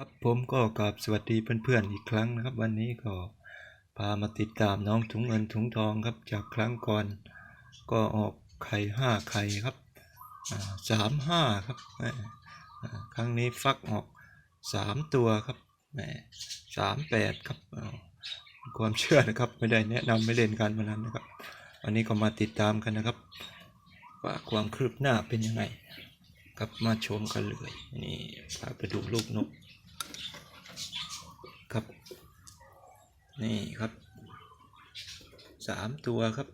ครับผมก็กราบสวัสดีเพื่อนๆอีกครั้งนะครับ วันนี้ก็พามาติดตามน้องถุงเงินถุงทองครับ จากครั้งก่อน ก็ออกไข่ห้าไข่ครับสามห้าครับแม่ครั้งนี้ฟักออกสามตัวครับแหมสามแปดครับความเชื่อนะครับไม่ได้แนะนำไม่เล่นการพนันนะครับวันนี้ก็มาติดตามกันนะครับ ว่าความคืบหน้าเป็นยังไงครับมาชมกันเลยนี่พาไปดูลูกนก ครับ นี่ครับสามตัวครับ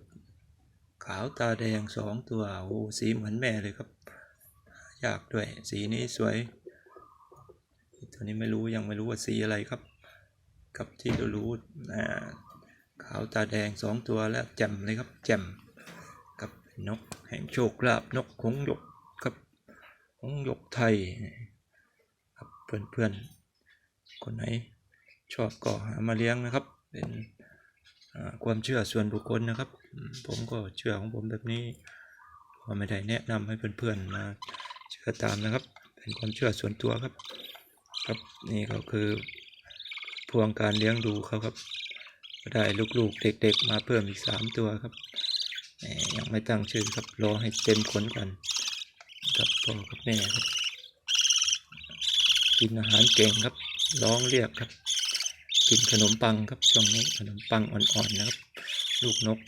ขาวตาแดงสองตัวโอ้สีเหมือนแม่เลยครับ ยากด้วยสีนี้สวย ตัวนี้ไม่รู้ยังไม่รู้ว่าสีอะไรครับ กับที่เรารู้อ่าขาวตาแดงสองตัวแล้วแจ่มเลยครับแจ่มกับนกแห่งโชคลาภนกหงหยกครับหงหยกไทยครับเพื่อนๆคนไหน ชอบก็หามาเลี้ยงนะครับ เป็นความเชื่อส่วนบุคคลนะครับ ผมก็เชื่อของผมแบบนี้ก็ไม่ได้แนะนำให้เพื่อนๆมาเชื่อตามนะครับ เป็นความเชื่อส่วนตัวครับครับนี่ก็คือพวงการเลี้ยงดูเขาครับได้ลูกๆเด็กๆ มาเพิ่มอีกสามตัวครับยังไม่ตั้งชื่อครับรอให้เต็มขนก่อนครับพ่อกับแม่ครับ กินอาหารเก่งครับ ร้องเรียกครับ กินขนมปังครับช่วงนี้ขนมปังอ่อนๆนะครับ ลูกนก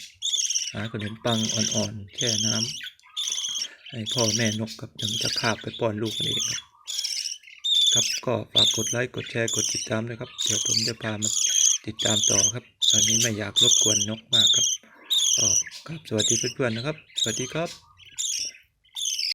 หาขนมปังอ่อนๆแช่น้ำให้พ่อแม่นกครับเดี๋ยวมันจะคาบไปป้อนลูกมันเองครับครับก็ฝากกดไลค์กดแชร์กดติดตามด้วยครับ เดี๋ยวผมจะพามาติดตามต่อครับ ตอนนี้ไม่อยากรบกวนนกมากครับก็ครับสวัสดีเพื่อนๆนะครับ สวัสดีครับ